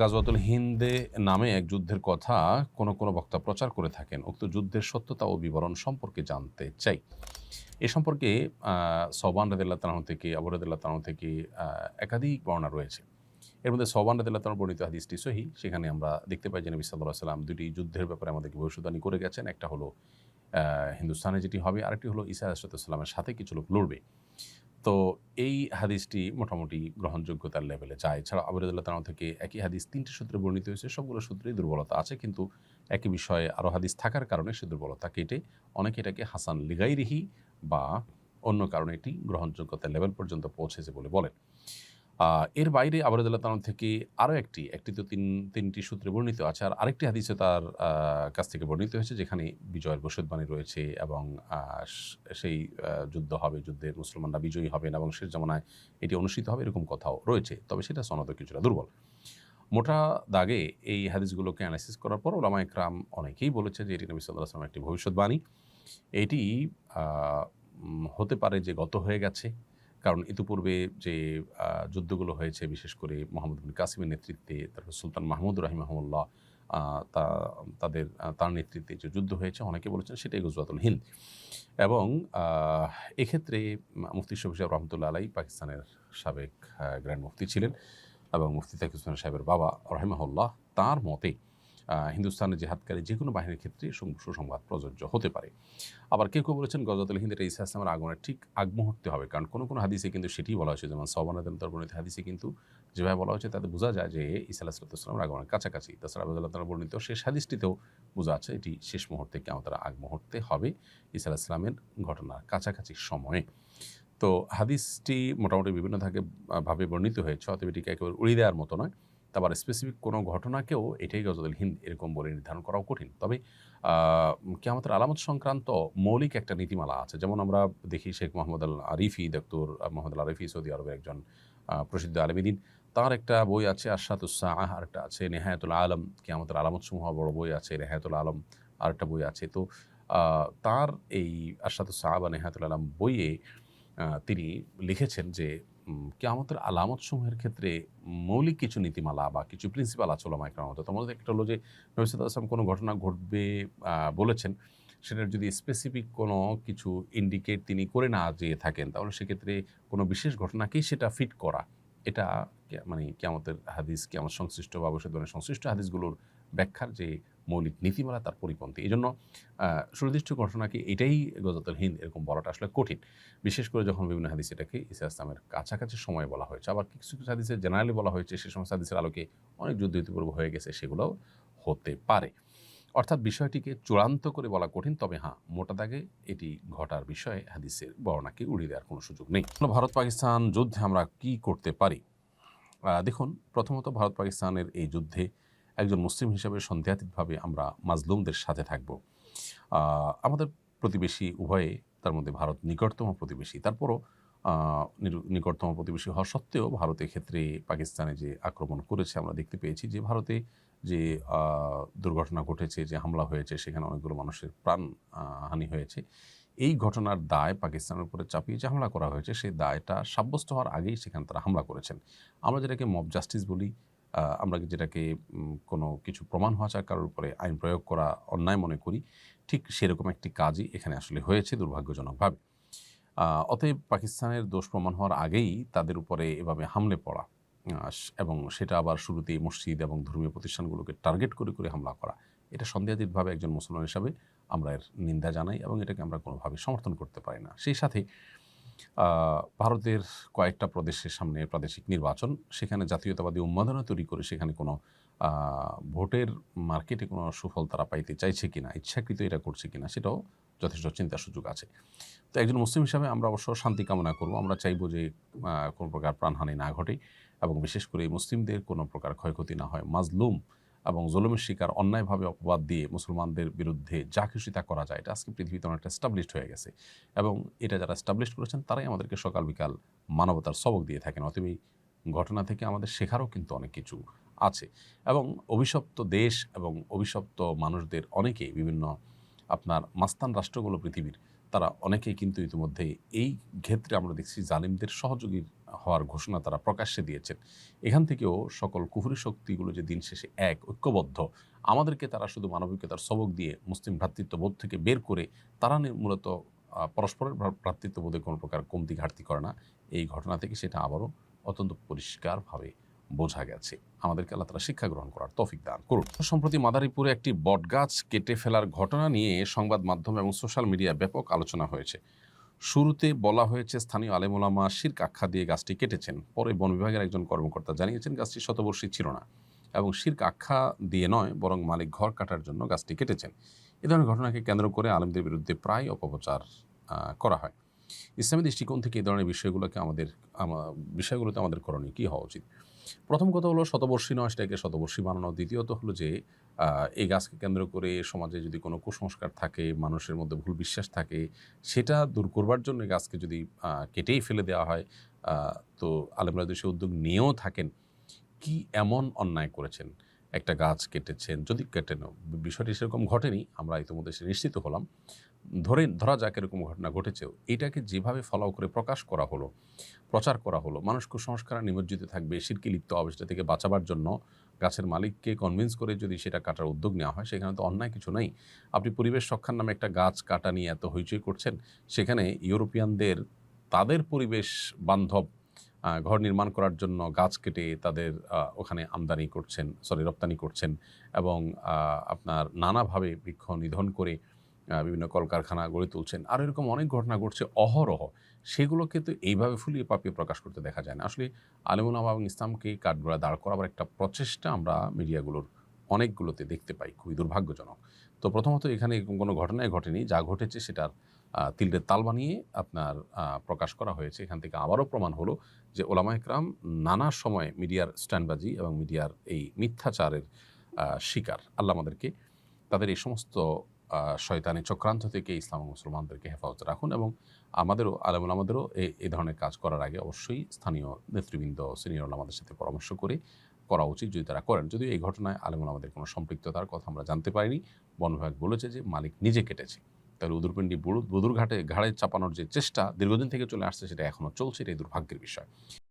গাজওয়াতুল হিন্দে নামে এক যুদ্ধের কথা কোনো কোনো বক্তা প্রচার করে থাকেন। উক্ত যুদ্ধের সত্যতা ও বিবরণ সম্পর্কে জানতে চাই। এ সম্পর্কে সবান রদুল্লাহ তালাহ থেকে, আবু রদুল্লাহ তালাহ থেকে একাধিক বর্ণনা রয়েছে। এর মধ্যে সবান রদুল্লাহ তালাহ বর্ণিত হাদিসটি সহি। সেখানে আমরা দেখতে পাই যে নবী সাল্লাহ সাল্লাম দুটি যুদ্ধের ব্যাপারে আমাদেরকে ভবিষ্যৎবাণী করে গেছেন। একটা হলো হিন্দুস্তানে যেটি হবে, আরেকটি হলো ইসা আলাইসালামের সাথে কিছু লোক লড়বে। তো এই হাদিসটি মোটামুটি গ্রহণযোগ্যতার লেভেলে যায়। এছাড়া আবরুদুল্লাহ তালাহ থেকে একই হাদিস তিনটি সূত্রে বর্ণিত হয়েছে, সবগুলো সূত্রেই দুর্বলতা আছে, কিন্তু একই বিষয়ে আরও হাদিস থাকার কারণে সে দুর্বলতা কেটে অনেকে এটাকে হাসান লিগাইরিহি বা অন্য কারণে এটি গ্রহণযোগ্যতার লেভেল পর্যন্ত পৌঁছেছে বলে বলেন। এর বাইরে আবরুদুল্লাহ তালাহ থেকে আরও একটি একটি তো তিন, তিনটি সূত্রে বর্ণিত আছে। আর আরেকটি হাদিসে তার কাছ থেকে বর্ণিত হয়েছে, যেখানে বিজয়ের ভবিষ্যৎবাণী রয়েছে এবং সেই যুদ্ধ হবে যুদ্ধের মুসলমানরা বিজয়ী হবেন এবং শেষ জামানায় এটি অনুষ্ঠিত হবে, এরকম কথাও রয়েছে। তবে সেটা সনদ কিছুটা দুর্বল। মোটা দাগে এই হাদিসগুলোকে অ্যানালাইসিস করার পর ওলামা একরাম অনেকেই বলেছে যে এটি নবী সাল্লাহ আসলামের একটি ভবিষ্যৎবাণী। এটি হতে পারে যে গত হয়ে গেছে কারণ ইতিপূর্বে যে যুদ্ধগুলো হয়েছে, বিশেষ করে মোহাম্মদ বিন কাসিমের নেতৃত্বে, তারপর সুলতান মাহমুদ রাহিমাহমুল্লাহ তা, তাদের তার নেতৃত্বে যে যুদ্ধ হয়েছে, অনেকে বলেছেন সেটাই গুজরাতুল হিন্দ। এবং এক্ষেত্রে মুফতি শফি সাহেব রহমতুল্লাহ আলাই পাকিস্তানের সাবেক গ্র্যান্ড মুফতি ছিলেন এবং মুফতি তাকিব সাহেবের বাবা রহিমাহুল্লাহ, তার মতে হিন্দুস্তানের জেহাদকারী যে কোনো বাহিনীর ক্ষেত্রে সুসংবাদ প্রযোজ্য হতে পারে। আবার কেউ কেউ বলেছেন গজাতুল হিন্দের ইসা ইসলামের আগমনের ঠিক আগ মুহূর্তে হবে, কারণ কোনো কোনো হাদিসে কিন্তু সেটি বলা হয়েছে। যেমন সবানাদন তরবর্ণিত হাদিসে কিন্তু যেভাবে বলা হয়েছে, তাতে বোঝা যায় যে ইসা আলাহিসাল্লামের আগমনের কাছাকাছি। তাছাড়া আবুদুল্লাহ বর্ণিত শেষ হাদিসটিতেও বোঝা আছে, এটি শেষ মুহূর্তে কেমন তারা আগ মুহূর্তে হবে ইসা ইসলামের ঘটনার কাছাকাছি সময়ে। তো হাদিসটি মোটামুটি বিভিন্ন ভাবে বর্ণিত হয়েছে, অতএব এটিকে একেবারে উড়িয়ে দেওয়ার মতো নয়। তারপর স্পেসিফিক কোনো ঘটনাকেও এটাই গজদুল হিন্দ এরকম বলে নির্ধারণ করাও কঠিন। তবে কেমতের আলামত সংক্রান্ত মৌলিক একটা নীতিমালা আছে। যেমন আমরা দেখি Sheikh Mohammad al Arifi doctor Mohammad al Arifi Saudi আরবের একজন প্রসিদ্ধ আলমিদিন। তার একটা বই আছে আশাতুসাহ আর একটা আছে নেহায়তুল আলম। কেমতের আলামত সমূহ বড় বই আছে নেহায়তুল আলম, আর একটা বই আছে। তো তার এই আশাতুসাহ বা নেহায়তুল আলম বইয়ে তিনি লিখেছেন যে কেয়ামতের আলামত সমূহের ক্ষেত্রে মৌলিক কিছু নীতিমালা বা কিছু প্রিন্সিপাল আছে ওলামা একরাম মতো তার মধ্যে একটা হলো যে নবিসাদ আসলাম কোনো ঘটনা ঘটবে বলেছেন, সেটার যদি স্পেসিফিক কোনো কিছু ইন্ডিকেট তিনি করে না যেয়ে থাকেন, তাহলে সেক্ষেত্রে কোনো বিশেষ ঘটনাকেই সেটা ফিট করা, এটা মানে কেয়ামতের হাদিস কেমন সংশ্লিষ্ট বা ভবিষ্যৎবাণীর সংশ্লিষ্ট হাদিসগুলোর ব্যাখ্যার যে মৌলিক নীতিমালা তার পরিপন্থী। এই জন্য সুনির্দিষ্ট ঘটনাকে এটাই গজাতুল হিন্দ এরকম বলাটা আসলে কঠিন। বিশেষ করে যখন বিভিন্ন হাদিস এটাকে ইসা ইসলামের কাছাকাছি সময় বলা হয়েছে। আবার কিছু কিছু হাদিসে জেনারেলি বলা হয়েছে সে সমস্ত হাদিসের আলোকে অনেক যুদ্ধ ইতিপূর্ব হয়ে গেছে, সেগুলোও হতে পারে। অর্থাৎ বিষয়টিকে চূড়ান্ত করে বলা কঠিন, তবে হ্যাঁ মোটা দাগে এটি ঘটার বিষয়ে হাদিসের বর্ণাকে উড়িয়ে দেওয়ার কোনো সুযোগ নেই। ভারত পাকিস্তান যুদ্ধে আমরা কি করতে পারি? দেখুন, প্রথমত ভারত পাকিস্তানের এই যুদ্ধে একজন মুসলিম হিসেবে সন্দেহাতীতভাবে আমরা মাজলুমদের সাথে থাকব। আমাদের প্রতিবেশী উভয়ে তার মধ্যে ভারত নিকটতম প্রতিবেশী। তারপরও নিকটতম প্রতিবেশী হওয়া সত্ত্বেও ভারতের ক্ষেত্রে পাকিস্তানে যে আক্রমণ করেছে আমরা দেখতে পেয়েছি যে ভারতে যে দুর্ঘটনা ঘটেছে, যে হামলা হয়েছে, সেখানে অনেকগুলো মানুষের প্রাণ হানি হয়েছে। এই ঘটনার দায় পাকিস্তানের উপরে চাপিয়ে যে হামলা করা হয়েছে সেই দায়টা সাব্যস্ত হওয়ার আগেই সেখানে তারা হামলা করেছেন। আমরা যেটাকে মব জাস্টিস বলি আমরা যেটাকে কোনো কিছু প্রমাণ হওয়া চায় কারোর উপরে আইন প্রয়োগ করা অন্যায় মনে করি, ঠিক সেরকম একটি কাজই এখানে আসলে হয়েছে দুর্ভাগ্যজনকভাবে। অতএব পাকিস্তানের দোষ প্রমাণ হওয়ার আগেই তাদের উপরে এভাবে হামলে পড়া এবং সেটা আবার শুরুতেই মসজিদ এবং ধর্মীয় প্রতিষ্ঠানগুলোকে টার্গেট করে করে হামলা করা, এটা সন্দেহাতীতভাবে একজন মুসলমান হিসাবে আমরা এর নিন্দা জানাই এবং এটাকে আমরা কোনোভাবে সমর্থন করতে পারি না। সেই সাথে ভারতের কয়েকটা প্রদেশের সামনে প্রাদেশিক নির্বাচন, সেখানে জাতীয়তাবাদী উন্মাদনা তৈরি করে সেখানে কোনো ভোটের মার্কেটে কোনো সুফল তারা পাইতে চাইছে কিনা, ইচ্ছাকৃত এটা করছে কিনা, সেটাও যথেষ্ট চিন্তার সুযোগ আছে। তো একজন মুসলিম হিসাবে আমরা অবশ্য শান্তি কামনা করব। আমরা চাইব যে কোনো প্রকার প্রাণহানি না ঘটে এবং বিশেষ করে মুসলিমদের কোনো প্রকার ক্ষয়ক্ষতি না হয়। মাজলুম এবং জুলুমের শিকার, অন্যায়ভাবে অপবাদ দিয়ে মুসলমানদের বিরুদ্ধে যা খুশি তা করা যায়, এটা আজকে পৃথিবীতে অনেকটা স্টাবলিশড হয়ে গেছে। এবং এটা যারা স্টাবলিশ করেছেন, তারাই আমাদেরকে সকাল বিকাল মানবতার সবক দিয়ে থাকেন। অতএব এই ঘটনা থেকে আমাদের শেখারও কিন্তু অনেক কিছু আছে। এবং অভিশপ্ত দেশ এবং অভিশপ্ত মানুষদের অনেকেই, বিভিন্ন আপনার মাস্তান রাষ্ট্রগুলো পৃথিবীর, তারা অনেকেই কিন্তু ইতিমধ্যে এই ক্ষেত্রে আমরা দেখছি জালিমদের সহযোগীর হওয়ার ঘোষণা তারা প্রকাশ্যে দিয়েছেন। এখান থেকেও সকল কুহুরি শক্তিগুলো যে দিন শেষে এক, ঐক্যবদ্ধ, আমাদেরকে তারা শুধু মানবিকতার সবক দিয়ে মুসলিম ভ্রাতৃত্ববোধ থেকে বের করে তারা মূলত পরস্পরের ভ্রা- ভ্রাতৃত্ববোধে কোনো প্রকার কমতি ঘাটতি করে না। এই ঘটনা থেকে সেটা আবারও অত্যন্ত পরিষ্কারভাবে বোঝা গেছে। আমাদেরকে আল্লাহ তারা শিক্ষা গ্রহণ করার তফিক দান করুন। সম্প্রতি মাদারীপুরে একটি বটগাছ কেটে ফেলার ঘটনা নিয়ে সংবাদ মাধ্যম এবং সোশ্যাল মিডিয়া ব্যাপক আলোচনা হয়েছে। শুরুতে বলা হয়েছে স্থানীয় আলেমোলামা শির্ক আখ্যা দিয়ে গাছটি কেটেছেন। পরে বন বিভাগের একজন কর্মকর্তা জানিয়েছেন গাছটি শতবর্ষী ছিল না এবং শির্ক আখ্যা দিয়ে নয়, বরং মালিক ঘর কাটার জন্য গাছটি কেটেছেন। এ ধরনের ঘটনাকে কেন্দ্র করে আলেমদের বিরুদ্ধে প্রায় অপপ্রচার করা হয়। ইসলামী দৃষ্টিকোণ থেকে এই ধরনের বিষয়গুলোকে আমাদের বিষয়গুলোতে আমাদের করণীয় কী হওয়া উচিত? প্রথম কথা হলো শতবর্ষী নয়, সেটাকে শতবর্ষী বানানো। দ্বিতীয়ত হলো যে এই গাছকে কেন্দ্র করে সমাজে যদি কোনো কুসংস্কার থাকে, মানুষের মধ্যে ভুল বিশ্বাস থাকে, সেটা দূর করবার জন্য গাছকে যদি কেটেই ফেলে দেওয়া হয় তো আলেমরা যদি সে উদ্যোগ নিয়েও থাকেন। কি এমন অন্যায় করেছেন? একটা গাছ কেটেছেন, যদি কেটেন বিষয়টি সেরকম ঘটেনি, আমরা ইতিমধ্যে সে নিশ্চিত হলাম। ধরে, ধরা যাক এরকম ঘটনা ঘটেছেও এটাকে যেভাবে ফলো করে প্রকাশ করা হলো, প্রচার করা হলো, মানুষ কুসংস্কারে নিমজ্জিত থাকবে, শিরকি লিপ্ত হবে সেটা থেকে বাঁচাবার জন্য গাছের মালিককে কনভিন্স করে যদি সেটা কাটার উদ্যোগ নেওয়া হয়, সেখানে তো অন্যায় কিছু নেই। আপনি পরিবেশ রক্ষার নামে একটা গাছ কাটা নিয়ে এত হইচই করছেন, সেখানে ইউরোপিয়ানদের, তাদের পরিবেশ বান্ধব ঘর নির্মাণ করার জন্য গাছ কেটে তাদের ওখানে আমদানি করছেন সরি রপ্তানি করছেন এবং আপনার নানাভাবে বৃক্ষ নিধন করে বিভিন্ন কলকারখানা গড়ে তুলছেন। আর এরকম অনেক ঘটনা ঘটছে অহরহ। সেগুলোকে তো এইভাবে ফুলিয়ে পাপিয়ে প্রকাশ করতে দেখা যায় না। আসলে আলিমুল এবং ইসলামকে কাঠগড়া দাঁড় করাবার একটা প্রচেষ্টা আমরা মিডিয়াগুলোর অনেকগুলোতে দেখতে পাই খুবই দুর্ভাগ্যজনক। তো প্রথমত এখানে কোনো ঘটনাই ঘটেনি। যা ঘটেছে সেটার আহ, তিলদের তাল বানিয়ে আপনার প্রকাশ করা হয়েছে। এখান থেকে আবারও প্রমাণ হলো যে ওলামা একরাম নানা সময়ে মিডিয়ার স্ট্যান্ডবাজি এবং মিডিয়ার এই মিথ্যাচারের শিকার। আল্লাহ আমাদেরকে তাদের এই সমস্ত শয়তানি চক্রান্ত থেকে ইসলাম মুসলমানদেরকে হেফাজত রাখুন এবং আমাদেরও আলমুল আমাদেরও এই ধরনের কাজ করার আগে অবশ্যই স্থানীয় নেতৃবৃন্দ সিনিয়র আমাদের সাথে পরামর্শ করে করা উচিত যদি তারা করেন। যদিও এই ঘটনায় আলমুল আমাদের কোনো সম্পৃক্ততার কথা আমরা জানতে পারিনি। বন বিভাগ বলেছে যে মালিক নিজে কেটেছে। তাহলে উদুরপিণ্ডি বুড়ুর বুদুর ঘাটে ঘাড়ে চাপানোর যে চেষ্টা দীর্ঘদিন থেকে চলে আসছে, সেটা এখনও চলছে, এটাই দুর্ভাগ্যের বিষয়।